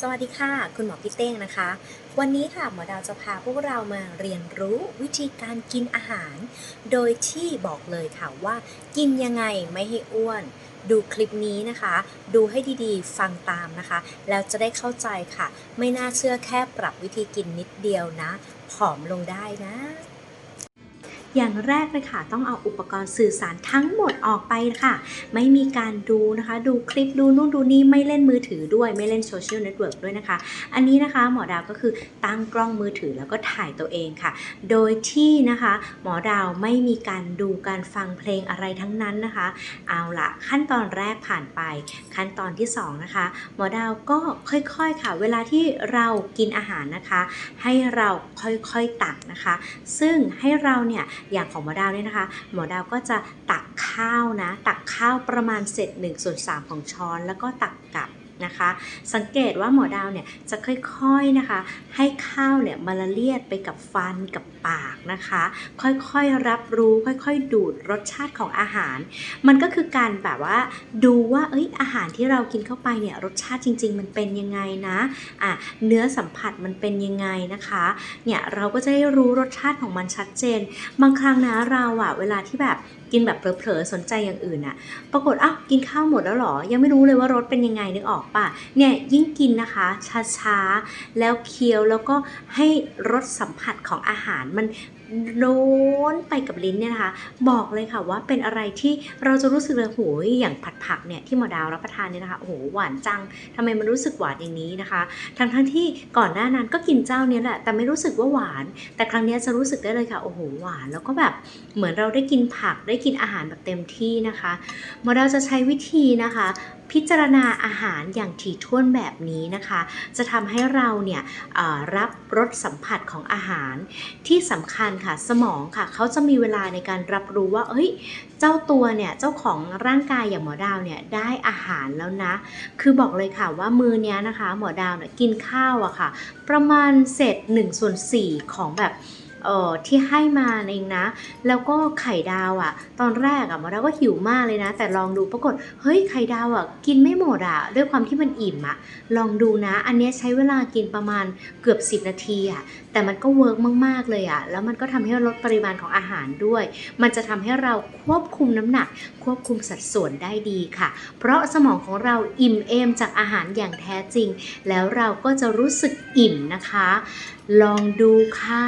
สวัสดีค่ะ คุณหมอพี่เต้งนะคะ วันนี้ค่ะหมอดาวจะพาพวกเรามาเรียนรู้วิธีการกินอาหาร โดยที่บอกเลยค่ะว่า กินยังไงไม่ให้อ้วน ดูคลิปนี้นะคะ ดูให้ดีๆ ฟังตามนะคะ แล้วจะได้เข้าใจค่ะ ไม่น่าเชื่อแค่ปรับวิธีกินนิดเดียวนะ ผอมลงได้นะ อย่างแรกเลยค่ะ ต้องเอาอุปกรณ์สื่อสารทั้งหมดออกไปค่ะ ไม่มีการดูนะคะ ดูคลิปดูนู่นดูนี่ไม่เล่นมือถือด้วยไม่เล่นโซเชียลเน็ตเวิร์กด้วยนะคะ อันนี้นะคะหมอดาวก็คือตั้งกล้องมือถือแล้วก็ถ่ายตัวเองค่ะ โดยที่นะคะ หมอดาวไม่มีการดูการฟังเพลงอะไรทั้งนั้นนะคะ เอาละขั้นตอนแรกผ่านไป ขั้นตอนที่สองนะคะ หมอดาวก็ค่อยๆค่ะ เวลาที่เรากินอาหารนะคะ ให้เราค่อยๆตักนะคะ ซึ่งให้เราเนี่ยอย่างของหมอดาวเนี่ยนะคะ หมอดาวก็จะตักข้าวนะ ตักข้าวประมาณเศษ1ส่วน3ของช้อน แล้วก็ตักกลับ นะคะ สังเกตว่าหมอดาวเนี่ยจะค่อยๆนะคะ ให้ข้าวเนี่ยมาละเลียดไปกับฟันกับปากนะคะ ค่อยๆรับรู้ค่อยๆ ดูดรสชาติของอาหาร มันก็คือการแบบว่าดูว่าเอ้ยอาหารที่เรากินเข้าไปเนี่ยรสชาติจริง ๆ มันเป็นยังไงนะอะเนื้อสัมผัสมันเป็นยังไงนะคะเนี่ยเราก็จะได้รู้รสชาติของมันชัดเจน บางครั้งนะเราอะเวลาที่แบบกินแบบเผลอๆสนใจอย่างอื่นอะปรากฏอ้าวกินข้าวหมดแล้วหรอ ยังไม่รู้เลยว่ารสเป็นยังไงนึกออกป่ะเนี่ยยิ่งกินนะคะช้าๆแล้วเคี้ยวแล้วก็ให้รสสัมผัสของอาหารมันโน้นไปกับลิ้นเนี่ยนะคะ บอกเลยค่ะว่าเป็นอะไรที่เราจะรู้สึกเลยโหยอย่างผัดผักเนี่ยที่หมอดาวรับประทานเนี่ยนะคะโอ้โหหวานจังทำไมมันรู้สึกหวานอย่างนี้นะคะ ทั้งทั้งที่ก่อนหน้านั้นก็กินเจ้าเนี้ยแหละ แต่ไม่รู้สึกว่าหวาน แต่ครั้งนี้จะรู้สึกได้เลยค่ะโอ้โหหวาน แล้วก็แบบเหมือนเราได้กินผักได้กินอาหารแบบเต็มที่นะคะหมอดาวจะใช้วิธีนะคะ พิจารณาอาหารอย่างถี่ถ้วนแบบนี้นะคะ จะทำให้เราเนี่ยรับรสสัมผัสของอาหารที่สำคัญค่ะสมองค่ะเขาจะมีเวลาในการรับรู้ว่าเอ้ยเจ้าตัวเนี่ยเจ้าของร่างกายอย่างหมอดาวเนี่ยได้อาหารแล้วนะ คือบอกเลยค่ะว่ามือเนี้ยนะคะ หมอดาวเนี่ยกินข้าวอะค่ะ ประมาณเศษ1ส่วน4ของแบบ เอ่อที่ให้มาเองนะ แล้วก็ไข่ดาวอะตอนแรกอะหมอดาก็หิวมากเลยนะ แต่ลองดูปรากฏเฮ้ยไข่ดาวอะกินไม่หมดอะด้วยความที่มันอิ่มอะลองดูนะ อันนี้ใช้เวลากินประมาณเกือบ 10 นาทีอะแต่มันก็เวิร์กมากๆเลยอะแล้วมันก็ทำให้ลดปริมาณของอาหารด้วย มันจะทำให้เราควบคุมน้ำหนัก ควบคุมสัดส่วนได้ดีค่ะ เพราะสมองของเราอิ่มเอมจากอาหารอย่างแท้จริง แล้วเราก็จะรู้สึกอิ่มนะคะ ลองดูค่ะ